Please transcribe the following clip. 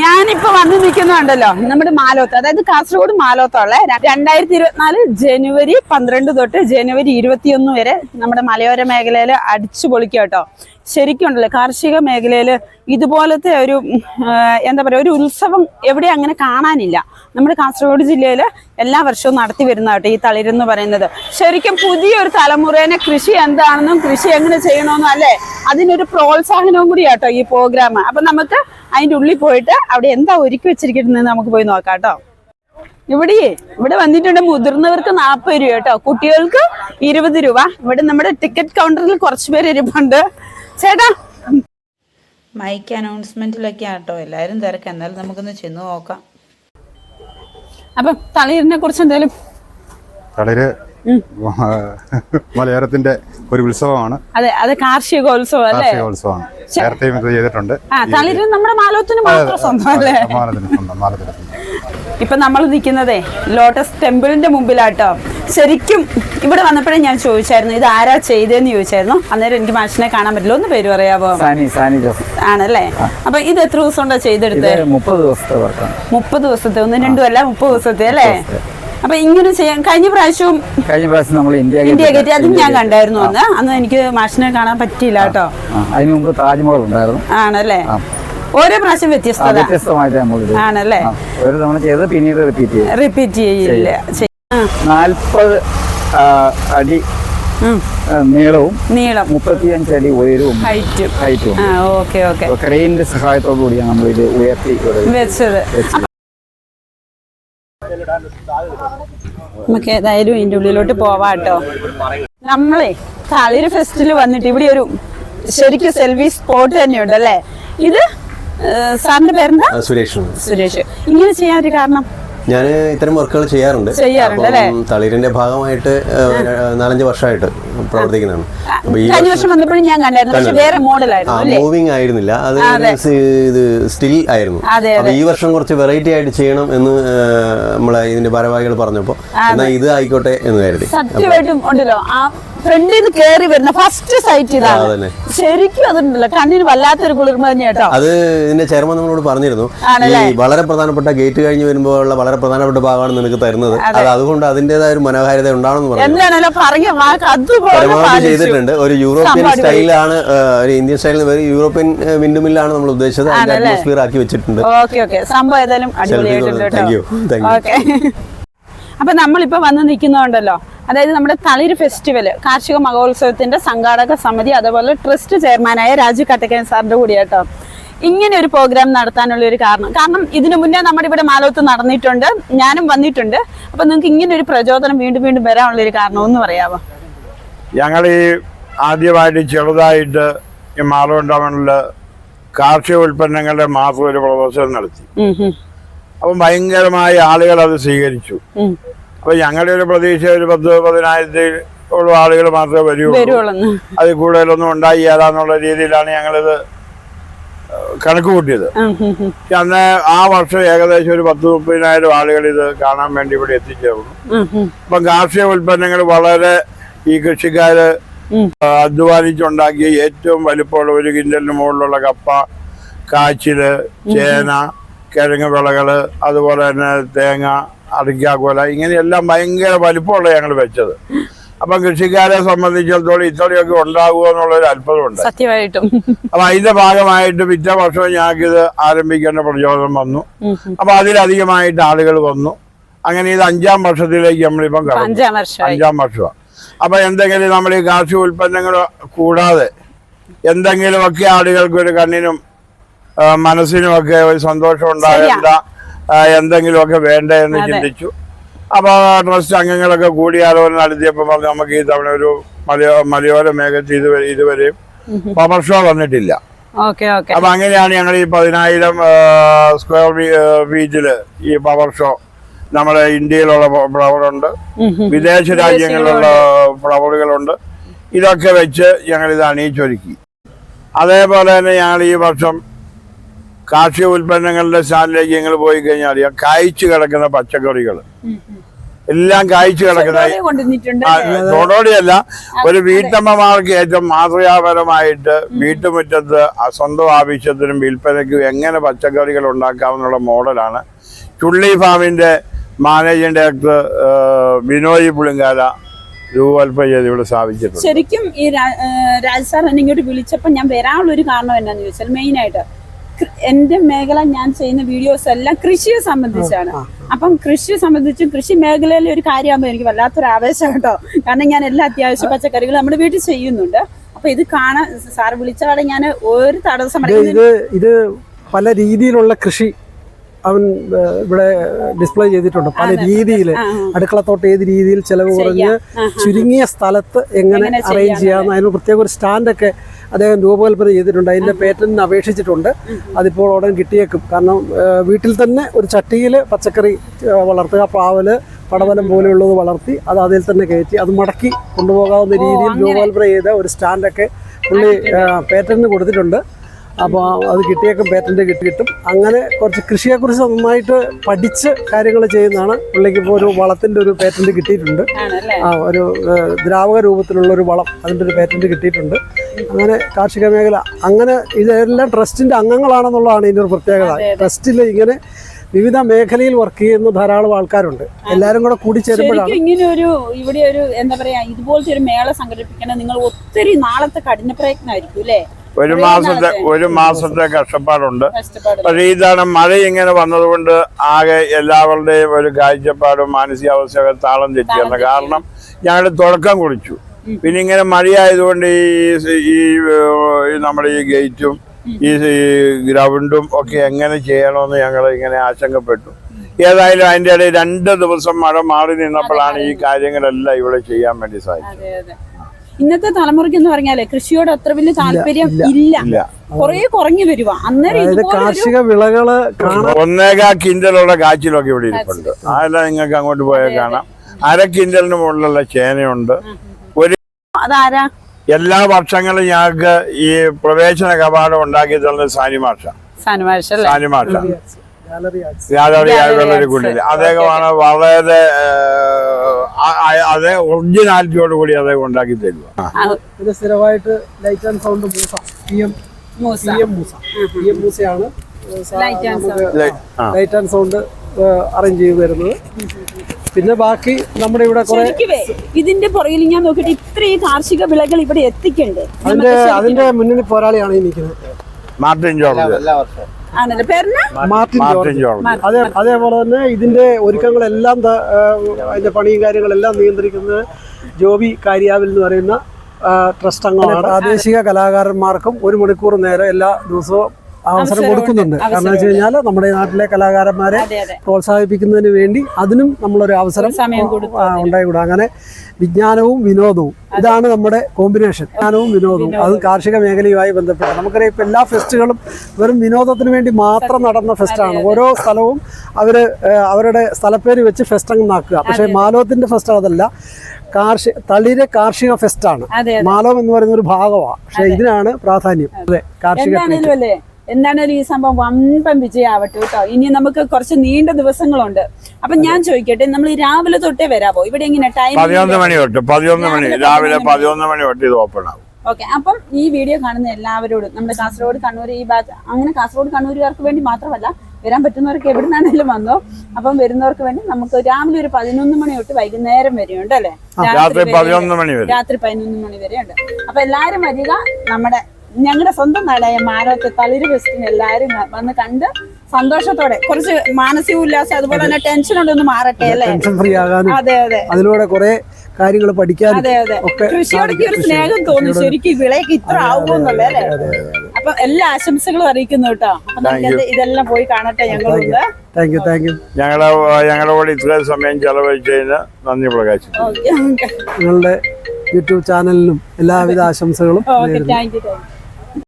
ഞാനിപ്പോ വന്നു നിൽക്കുന്നുണ്ടല്ലോ. നമ്മുടെ മാലോത്ത് അതായത് കാസർഗോഡ് മാലോത്തുള്ള രണ്ടായിരത്തി ഇരുപത്തിനാല് ജനുവരി പന്ത്രണ്ട് തൊട്ട് ജനുവരി ഇരുപത്തിയൊന്ന് വരെ നമ്മുടെ മലയോര മേഖലയിൽ അടിച്ചു പൊളിക്കുക കേട്ടോ. ശരിക്കും ഉണ്ടല്ലോ കാർഷിക മേഖലയിൽ ഇതുപോലത്തെ ഒരു എന്താ പറയുക ഒരു ഉത്സവം എവിടെ അങ്ങനെ കാണാനില്ല. നമ്മുടെ കാസർഗോഡ് ജില്ലയിൽ എല്ലാ വർഷവും നടത്തി വരുന്ന കേട്ടോ ഈ തളിരെന്ന് പറയുന്നത്. ശരിക്കും പുതിയൊരു തലമുറേനെ കൃഷി എന്താണെന്നും കൃഷി എങ്ങനെ ചെയ്യണമെന്നും അല്ലേ? അതിനൊരു പ്രോത്സാഹനവും കൂടി കേട്ടോ ഈ പ്രോഗ്രാം അപ്പൊ നമുക്ക് അതിന്റെ ഉള്ളിൽ പോയിട്ട് അവിടെ എന്താ ഒരുക്കി വെച്ചിരിക്കുന്നത് നമുക്ക് പോയി നോക്കാം കേട്ടോ ഇവിടെ ഇവിടെ വന്നിട്ടുണ്ട് മുതിർന്നവർക്ക് നാൽപ്പത് രൂപ കേട്ടോ. കുട്ടികൾക്ക് ഇരുപത് രൂപ. ഇവിടെ നമ്മുടെ ടിക്കറ്റ് കൗണ്ടറിൽ കുറച്ച് പേര് ഇരിപ്പുണ്ട്. ചേട്ടാ. മൈക്ക് അനൗൺസ്മെന്റിലൊക്കെ ആട്ടോ. എല്ലാവരും തിരക്ക്. എന്നാലും നമുക്കൊന്ന് ചെന്ന് നോക്കാം. അപ്പൊ തളിരിനെ കുറിച്ച് എന്തായാലും തളിര് മലയാളത്തിന്റെ ഒരു ഉത്സവമാണ്. അതെ അത് കാർഷികോത്സവം അല്ലേ? കാർഷികോത്സവമാണ് നേരത്തെയും ഇത് ചെയ്തിട്ടുണ്ട്. തളിര് നമ്മുടെ മാലോത്തിന് മാത്രം സ്വന്തം അല്ലേ? മാലത്തിന് സ്വന്തം മാലത്തിന് സ്വന്തം. ഇപ്പൊ നമ്മൾ നിൽക്കുന്നതേ ലോട്ടസ് ടെമ്പിളിന്റെ മുമ്പിലാട്ടോ. ശരിക്കും ഇവിടെ വന്നപ്പോഴേ ഞാൻ ചോദിച്ചായിരുന്നു ഇത് ആരാ ചെയ്തതെന്ന് ചോദിച്ചായിരുന്നു. അന്നേരം എനിക്ക് മാഷിനെ കാണാൻ പറ്റില്ല. ഒന്ന് പേര് പറയാവോ? ആണല്ലേ? അപ്പൊ ഇത് എത്ര ദിവസം കൊണ്ടാ ചെയ്തെടുത്തത് മുപ്പത് ദിവസത്തെ മുപ്പത് ദിവസത്തെ ഒന്നും രണ്ടും അല്ല മുപ്പത് ദിവസത്തെ അല്ലേ? അപ്പൊ ഇങ്ങനെ ചെയ്യാൻ കഴിഞ്ഞ പ്രാവശ്യവും കഴിഞ്ഞ പ്രാവശ്യം നമ്മൾ ഇന്ത്യ ഇന്ത്യ ഗേറ്റ് അതും ഞാൻ കണ്ടായിരുന്നു അന്ന്. അന്ന് എനിക്ക് മാഷിനെ കാണാൻ പറ്റിയില്ല കേട്ടോ. അതിന് മുമ്പ് താജ്മഹൽ ഉണ്ടായിരുന്നു. ആണല്ലേ. ഓരോ പ്രാവശ്യം വ്യത്യസ്തത. വ്യത്യസ്തമായിട്ട് നമ്മൾ ആണല്ലേ? ഒരു തവണ ചെയ്ത് പിന്നീട് റിപ്പീറ്റ് ചെയ്യും റിപ്പീറ്റ് ചെയ്യില്ല. നാൽപ്പത് അടി നീളവും നീളം. മുപ്പത്തിയഞ്ച് അടി ഉയരവും ഹൈറ്റും. ഹൈറ്റും. Okay okay. ക്രെയിനിന്റെ സഹായത്തോടു കൂടിയാണ് നമ്മൾ ഇത് ഉയർത്തി വെച്ചത്. നമുക്ക് ഏതായാലും ഇതിന്റെ ഉള്ളിലോട്ട് പോവാട്ടോ നമ്മളെ തളിര് ഫെസ്റ്റിൽ വന്നിട്ട് ഇവിടെ ഒരു ശരിക്കും സെൽഫി സ്പോട്ട് തന്നെയുണ്ട് അല്ലേ? ഇത് സാറിന്റെ പേരെന്താ? സുരേഷ് സുരേഷ്. ഇങ്ങനെ ചെയ്യാൻ ഒരു കാരണം? ഞാൻ ഇത്തരം വർക്കുകൾ ചെയ്യാറുണ്ട്. തളിരിന്റെ ഭാഗമായിട്ട് നാലഞ്ച് വർഷമായിട്ട് പ്രവർത്തിക്കുന്നതാണ്. മൂവിങ് ആയിരുന്നില്ല. അത് ഇത് സ്റ്റിൽ ആയിരുന്നു. അപ്പൊ ഈ വർഷം കുറച്ച് വെറൈറ്റി ആയിട്ട് ചെയ്യണം എന്ന് നമ്മളെ ഇതിന്റെ ഭാരവാഹികൾ പറഞ്ഞപ്പോ എന്നാ ഇത് ആയിക്കോട്ടെ എന്ന് കരുതി. സത്യമായിട്ടും ഉണ്ടല്ലോ. ഫ്രണ്ടിൽ നിന്ന് കയറി വരുന്ന ഫസ്റ്റ് സൈറ്റ് ഇതാണ്. ശരിക്കും അതുണ്ടല്ലോ. കണ്ണിന് വല്ലാത്തൊരു കുളിർമ തന്നെ കേട്ടോ. അത് ഇതിന്റെ ചെയർമാൻ നമ്മളോട് പറഞ്ഞിരുന്നു. വളരെ പ്രധാനപ്പെട്ട ഗേറ്റ് കഴിഞ്ഞ് വരുമ്പോൾ ഉള്ള വളരെ പ്രധാനപ്പെട്ട ഭാഗമാണ് നിനക്ക് തരുന്നത്. അത്. അതുകൊണ്ട് അതിന്റേതായ ഒരു മനോഹാരിത ഉണ്ടാണെന്ന് പറഞ്ഞു. പരമാവധി ചെയ്തിട്ടുണ്ട്. ഒരു യൂറോപ്യൻ സ്റ്റൈലാണ് ഒരു ഇന്ത്യൻ സ്റ്റൈലിൽ ഒരു യൂറോപ്യൻ വിൻഡുമില്ലാണ് നമ്മൾ ഉദ്ദേശിച്ചത്. അതിന്റെ അറ്റ്മോസ്ഫിയർ ആക്കി വെച്ചിട്ടുണ്ട്. സംഭവം ഏതായാലും അടിപൊളിയായിട്ടുണ്ട് അപ്പൊ നമ്മളിപ്പോ വന്ന് നിൽക്കുന്നുണ്ടല്ലോ അതായത് നമ്മുടെ തളിര് ഫെസ്റ്റിവൽ കാർഷിക മഹോത്സവത്തിന്റെ സംഘാടക സമിതി അതുപോലെ ട്രസ്റ്റ് ചെയർമാനായ രാജു കട്ടക്കൻ സാറിന്റെ കൂടി കേട്ടോ ഇങ്ങനെ ഒരു പ്രോഗ്രാം നടത്താനുള്ള ഒരു കാരണം. കാരണം ഇതിനു മുന്നേ നമ്മുടെ ഇവിടെ മാലോത്ത് നടന്നിട്ടുണ്ട് ഞാനും വന്നിട്ടുണ്ട്. അപ്പൊ നിങ്ങൾക്ക് ഇങ്ങനെ ഒരു പ്രചോദനം വീണ്ടും വീണ്ടും വരാനുള്ള ഒരു കാരണം ഒന്ന് പറയാമോ ഞങ്ങൾ ഈ ആദ്യമായിട്ട് ചെറുതായിട്ട് ഈ മാലോണ്ടാമണിൽ ടൗണിൽ കാർഷിക ഉൽപ്പന്നങ്ങളുടെ മാത്രം ഒരു പ്രദർശനം നടത്തി. അപ്പം ഭയങ്കരമായി ആളുകൾ അത് സ്വീകരിച്ചു. അപ്പം ഞങ്ങളുടെ ഒരു പ്രതീക്ഷ ഒരു പത്ത് പതിനായിരത്തി ഉള്ള ആളുകൾ മാത്രമേ വരുള്ളൂ. അത് അതിൽ കൂടുതലൊന്നും ഏതാന്നുള്ള രീതിയിലാണ് ഞങ്ങളിത് കണക്ക് കൂട്ടിയത്. അന്ന് ആ വർഷം ഏകദേശം ഒരു പത്ത് മുപ്പതിനായിരം ആളുകൾ ഇത് കാണാൻ വേണ്ടി ഇവിടെ എത്തിച്ചേർന്നു. അപ്പം കാർഷിക ഉൽപ്പന്നങ്ങൾ വളരെ ഈ കൃഷിക്കാര് അധ്വാനിച്ചുണ്ടാക്കിയ ഏറ്റവും വലുപ്പമുള്ള ഒരു കിൻഡലിന് മുകളിലുള്ള കപ്പ കാച്ചിൽ ചേന കിഴങ്ങ് വിളകൾ അതുപോലെ തന്നെ തേങ്ങ അടിക്കാക്കോല ഇങ്ങനെയെല്ലാം ഭയങ്കര വലിപ്പമുള്ള ഞങ്ങൾ വെച്ചത്. അപ്പൊ കൃഷിക്കാരെ സംബന്ധിച്ചിടത്തോളം ഇത്രയൊക്കെ ഉണ്ടാകുമോ എന്നുള്ളൊരു അത്ഭുതമുണ്ട്. സത്യമായിട്ടും. അപ്പൊ അതിന്റെ ഭാഗമായിട്ട് പിറ്റേ വർഷം ഞങ്ങൾക്ക് ഇത് ആരംഭിക്കേണ്ട പ്രചോദനം വന്നു. അപ്പൊ അതിലധികമായിട്ട് ആളുകൾ വന്നു. അങ്ങനെ ഇത് അഞ്ചാം വർഷത്തിലേക്ക് നമ്മളിപ്പം അഞ്ചാം വർഷം അഞ്ചാം വർഷമാണ്. അപ്പൊ എന്തെങ്കിലും നമ്മൾ ഈ കാർഷിക ഉൽപ്പന്നങ്ങൾ കൂടാതെ എന്തെങ്കിലുമൊക്കെ ആളുകൾക്ക് ഒരു കണ്ണിനും മനസ്സിനുമൊക്കെ ഒരു സന്തോഷം ഉണ്ടാകേണ്ട എന്തെങ്കിലുമൊക്കെ വേണ്ടേ എന്ന്. ചിന്തിച്ചു. അപ്പൊ ട്രസ്റ്റ് അംഗങ്ങളൊക്കെ കൂടിയാലോചന നടത്തിയപ്പോൾ പറഞ്ഞു നമുക്ക് ഈ തവണ ഒരു മലയോ മലയോര മേഖലയിൽ ഇതുവരെ ഇതുവരെയും പവർ ഷോ വന്നിട്ടില്ല. അപ്പൊ അങ്ങനെയാണ് ഞങ്ങൾ ഈ പതിനായിരം സ്ക്വയർ ഫീറ്റിൽ ഈ പവർ ഷോ നമ്മുടെ ഇന്ത്യയിലുള്ള ഫ്ലവറുണ്ട് വിദേശ രാജ്യങ്ങളിലുള്ള ഫ്ലവറുകളുണ്ട് ഇതൊക്കെ വെച്ച് ഞങ്ങൾ ഇത് അണിയിച്ചൊരുക്കി. അതേപോലെ തന്നെ ഞങ്ങൾ ഈ വർഷം കാർഷിക ഉൽപ്പന്നങ്ങളുടെ സ്റ്റാൻഡിലേക്ക് നിങ്ങൾ പോയി കഴിഞ്ഞാൽ അറിയാം കായ്ച്ചു കിടക്കുന്ന പച്ചക്കറികൾ. എല്ലാം കായ്ച്ചു കിടക്കുന്ന തോടോടിയല്ല ഒരു വീട്ടമ്മമാർക്ക് ഏറ്റവും മാതൃകാപരമായിട്ട് വീട്ടുമുറ്റത്ത് സ്വന്തം ആവശ്യത്തിനും വിൽപ്പനയ്ക്കും എങ്ങനെ പച്ചക്കറികൾ ഉണ്ടാക്കാമെന്നുള്ള മോഡലാണ്. ചുള്ളി ഫാമിന്റെ മാനേജിംഗ് ഡയറക്ടർ വിനോയ് ബിനോയ് പുളിങ്കാല രൂപകൽപ്പന ചെയ്ത് ഇവിടെ സ്ഥാപിച്ചിട്ടുണ്ട്. ശരിക്കും ഈ രാജ് സാർ എന്നെ ഇങ്ങോട്ട് വിളിച്ചപ്പോൾ ഞാൻ വരാനുള്ള ഒരു കാരണം എന്നാന്ന് ചോദിച്ചാൽ മെയിൻ എന്റെ മേഖല ഞാൻ ചെയ്യുന്ന വീഡിയോസ് എല്ലാം കൃഷിയെ സംബന്ധിച്ചാണ്. അപ്പം കൃഷിയെ സംബന്ധിച്ചും കൃഷി മേഖലയിലെ ഒരു കാര്യമാകുമ്പോൾ എനിക്ക് വല്ലാത്തൊരു ആവേശം കേട്ടോ. കാരണം ഞാൻ എല്ലാ അത്യാവശ്യ പച്ചക്കറികളും നമ്മുടെ വീട്ടിൽ ചെയ്യുന്നുണ്ട്. അപ്പൊ ഇത് കാണാൻ സാർ വിളിച്ചാടെ ഞാൻ ഒരു തടസ്സം ഇത് പല രീതിയിലുള്ള കൃഷി അവൻ ഇവിടെ ഡിസ്പ്ലേ ചെയ്തിട്ടുണ്ട്. പല രീതിയിൽ അടുക്കളത്തോട്ട് ഏത് രീതിയിൽ ചെലവ് കുറഞ്ഞ് ചുരുങ്ങിയ സ്ഥലത്ത് എങ്ങനെ അറേഞ്ച് ചെയ്യാം അതിന് പ്രത്യേക ഒരു സ്റ്റാൻഡൊക്കെ അദ്ദേഹം രൂപകൽപ്പന ചെയ്തിട്ടുണ്ട്. അതിന്റെ പേറ്റന്റിന് അപേക്ഷിച്ചിട്ടുണ്ട്. അതിപ്പോൾ ഉടൻ കിട്ടിയേക്കും. കാരണം വീട്ടിൽ തന്നെ ഒരു ചട്ടിയിൽ പച്ചക്കറി വളർത്തുക പാവൽ പടവലം പോലെയുള്ളത് വളർത്തി അത് അതിൽ തന്നെ കയറ്റി അത് മടക്കി കൊണ്ടുപോകാവുന്ന രീതിയിൽ രൂപകൽപ്പന ചെയ്ത ഒരു സ്റ്റാൻഡൊക്കെ പുള്ളി പേറ്റന്റിന് കൊടുത്തിട്ടുണ്ട്. അപ്പോൾ അത് കിട്ടിയേക്കും പേറ്റന്റ് കിട്ടി കിട്ടും. അങ്ങനെ കുറച്ച് കൃഷിയെക്കുറിച്ച് നന്നായിട്ട് പഠിച്ച് കാര്യങ്ങൾ ചെയ്യുന്നതാണ്. പുള്ളിക്ക് ഇപ്പോൾ ഒരു വളത്തിന്റെ ഒരു പേറ്റന്റ് കിട്ടിയിട്ടുണ്ട്. ആ ഒരു ദ്രാവക രൂപത്തിലുള്ള ഒരു വളം അതിന്റെ ഒരു പേറ്റന്റ് കിട്ടിയിട്ടുണ്ട്. അങ്ങനെ കാർഷിക മേഖല അങ്ങനെ ഇതെല്ലാം ട്രസ്റ്റിന്റെ അംഗങ്ങളാണെന്നുള്ളതാണ് ഇതിന്റെ ഒരു പ്രത്യേകത. ട്രസ്റ്റിൽ ഇങ്ങനെ വിവിധ മേഖലയിൽ വർക്ക് ചെയ്യുന്ന ധാരാളം ആൾക്കാരുണ്ട്. എല്ലാവരും കൂടെ കൂടി ചേരുമ്പോഴാണ്. ഇങ്ങനെ ഒരു ഇവിടെ ഒരു എന്താ പറയാ ഇതുപോലത്തെ ഒരു മേള സംഘടിപ്പിക്കണം നിങ്ങൾ ഒത്തിരി നാളത്തെ കഠിന പ്രയത്നമായിരിക്കും അല്ലേ? ഒരു മാസത്തെ ഒരു മാസത്തെ കഷ്ടപ്പാടുണ്ട്. കഷ്ടപ്പാട് പക്ഷേ ഇതാണ് മഴ ഇങ്ങനെ വന്നതുകൊണ്ട് ആകെ എല്ലാവരുടെയും ഒരു കാഴ്ചപ്പാടും മാനസികാവസ്ഥയൊക്കെ താളം തെറ്റിയാണ് കാരണം ഞങ്ങൾ തുടക്കം കുറിച്ചു. പിന്നെ ഇങ്ങനെ മഴയായതുകൊണ്ട് ഈ ഈ നമ്മുടെ ഈ ഗേറ്റും ഈ ഗ്രൗണ്ടും ഒക്കെ എങ്ങനെ ചെയ്യണമെന്ന് ഞങ്ങൾ ഇങ്ങനെ ആശങ്കപ്പെട്ടു. ഏതായാലും അതിന്റെ ഇടയിൽ രണ്ട് ദിവസം മഴ മാറി നിന്നപ്പോഴാണ് ഈ കാര്യങ്ങളെല്ലാം ഇവിടെ ചെയ്യാൻ വേണ്ടി സാധിച്ചത്. ഇന്നത്തെ തലമുറയ്ക്ക് എന്ന് പറഞ്ഞാൽ കൃഷിയോട് അത്ര വലിയ താല്പര്യം ഇല്ല കുറെ കുറഞ്ഞു വരുക അന്നേരം കാർഷിക വിളകൾ ഒന്നേകാ കിൻഡലുള്ള കാച്ചിലൊക്കെ ഇവിടെ ഇരിപ്പുണ്ട്. അതെല്ലാം നിങ്ങൾക്ക് അങ്ങോട്ട് പോയാൽ കാണാം. അര കിൻഡലിന് മുകളിലുള്ള ചേനയുണ്ട്. ഒരു അതാരാ? എല്ലാ വർഷങ്ങളും ഞങ്ങൾക്ക് ഈ പ്രവേശന കവാടം ഉണ്ടാക്കി തന്നത് സാനിമാഷ. സാനിമാഷ സാനിമാഷ. യാദവി വെള്ളരിക്കുള്ളിൽ അദ്ദേഹമാണ് വളരെ അതെ ഒറിജിനാലിറ്റിയോട് കൂടി അദ്ദേഹം ഉണ്ടാക്കി തരുക സ്ഥിരമായിട്ട് light and sound Moosa. P M Moosa. P M Moosa. P M മൂസയാണ്. Light and sound arrange ചെയ്ത് തരുന്നത്. പിന്നെ ബാക്കി നമ്മുടെ ഇവിടെ കുറെ ഇതിന്റെ പുറകിൽ ഞാൻ നോക്കിയിട്ട് ഇത്രയും കാർഷിക വിളകൾ ഇവിടെ എത്തിക്കണ്ടേ. അതിന്റെ അതിന്റെ മുന്നണി പോരാളിയാണ് ഈ നിൽക്കുന്നത്. Martin George. ആണല്ലേ? പേരിന് മാർട്ടിൻ മാർട്ടിൻ ജോർജ്. ജോർജ്. അതേ അതേപോലെ തന്നെ ഇതിന്റെ ഒരുക്കങ്ങളെല്ലാം അതിന്റെ പണിയും കാര്യങ്ങളെല്ലാം നിയന്ത്രിക്കുന്നത് ജോബി കാര്യാവിൽ എന്ന് പറയുന്ന ട്രസ്റ്റ് അംഗമാണ്. പ്രാദേശിക കലാകാരന്മാർക്കും ഒരു മണിക്കൂർ നേരം എല്ലാ ദിവസവും അവസരം. കൊടുക്കുന്നുണ്ട്. കാരണം വെച്ച് കഴിഞ്ഞാൽ നമ്മുടെ നാട്ടിലെ കലാകാരന്മാരെ പ്രോത്സാഹിപ്പിക്കുന്നതിന് വേണ്ടി അതിനും നമ്മളൊരു അവസരം ആ, അങ്ങനെ വിജ്ഞാനവും വിനോദവും ഇതാണ് നമ്മുടെ കോമ്പിനേഷൻ. വിജ്ഞാനവും വിനോദവും അത് കാർഷിക മേഖലയുമായി ബന്ധപ്പെട്ട്. നമുക്കറിയാം ഇപ്പം എല്ലാ ഫെസ്റ്റുകളും വെറും വിനോദത്തിന് വേണ്ടി മാത്രം നടന്ന ഫെസ്റ്റാണ്. ഓരോ സ്ഥലവും അവർ അവരുടെ സ്ഥലപ്പേര് വെച്ച് ഫെസ്റ്റ് അങ്ങ് നാക്കുക. പക്ഷേ മാലോത്തിന്റെ ഫെസ്റ്റ് അതല്ല കാർഷിക തളിര കാർഷിക ഫെസ്റ്റാണ്. മാലോം എന്ന് പറയുന്ന ഒരു ഭാഗമാണ് പക്ഷേ ഇതിനാണ് പ്രാധാന്യം. അതെ കാർഷിക എന്താണേലും ഈ സംഭവം വമ്പൻ വിജയമാവട്ടെ കേട്ടോ. ഇനി നമുക്ക് കുറച്ച് നീണ്ട ദിവസങ്ങളുണ്ട്. അപ്പൊ ഞാൻ ചോദിക്കട്ടെ നമ്മൾ ഈ രാവിലെ തൊട്ടേ വരാമോ ഇവിടെ എങ്ങനെ ടൈം പതിനൊന്ന് മണി തൊട്ട് പതിനൊന്ന് മണി രാവിലെ പതിനൊന്ന് മണി. തൊട്ട് ഇത് ഓപ്പൺ ആവും. ഓക്കെ അപ്പം ഈ വീഡിയോ കാണുന്ന എല്ലാവരോടും നമ്മുടെ കാസർഗോഡ് കണ്ണൂർ ഈ ഭാഗത്ത് അങ്ങനെ കാസർഗോഡ് കണ്ണൂരുകാർക്ക് വേണ്ടി മാത്രമല്ല വരാൻ പറ്റുന്നവർക്ക് എവിടെ നിന്നാണെങ്കിലും വന്നോ അപ്പം വരുന്നവർക്ക് വേണ്ടി നമുക്ക് രാവിലെ ഒരു പതിനൊന്ന് മണി തൊട്ട് വൈകുന്നേരം വരെയുണ്ട് അല്ലെ? രാത്രി പതിനൊന്ന് മണി വരെ. രാത്രി പതിനൊന്ന് മണി വരെ ഉണ്ട് അപ്പൊ എല്ലാരും വരിക നമ്മുടെ ഞങ്ങളുടെ സ്വന്തം നാടായ മാനവത്തെ തളിര് ഫെസ്റ്റിന് എല്ലാരും വന്ന് കണ്ട് സന്തോഷത്തോടെ കുറച്ച് മാനസിക ഉല്ലാസം അതുപോലെ തന്നെ ടെൻഷൻ ഉണ്ടൊന്ന് മാറട്ടെ അല്ലേ? ടെൻഷൻ ഫ്രീ ആകാനും അതെ അതെ. അതിലൂടെ കുറെ കാര്യങ്ങൾ പഠിക്കാൻ അതെ അതെ. കൃഷിയോടൊക്കെ ഒരു സ്നേഹം തോന്നി. ശരിക്കും വിളയൊക്കെ ഇത്ര ആവുമെന്നല്ലേ അല്ലേ? അപ്പൊ എല്ലാ ആശംസകളും അറിയിക്കുന്നു കേട്ടോ. അപ്പൊ ഇതെല്ലാം പോയി കാണട്ടെ ഞങ്ങളുണ്ട് താങ്ക് യു താങ്ക് യു ഞങ്ങളെ ഞങ്ങളുടെ കൂടെ ഇത്രയും സമയം ചെലവഴിച്ചതിന് നന്ദി പ്രകാശിക്കുന്നു. ഓക്കെ നിങ്ങളുടെ യൂട്യൂബ് ചാനലിനും എല്ലാവിധ ആശംസകളും നേരുന്നു. Thank you thank you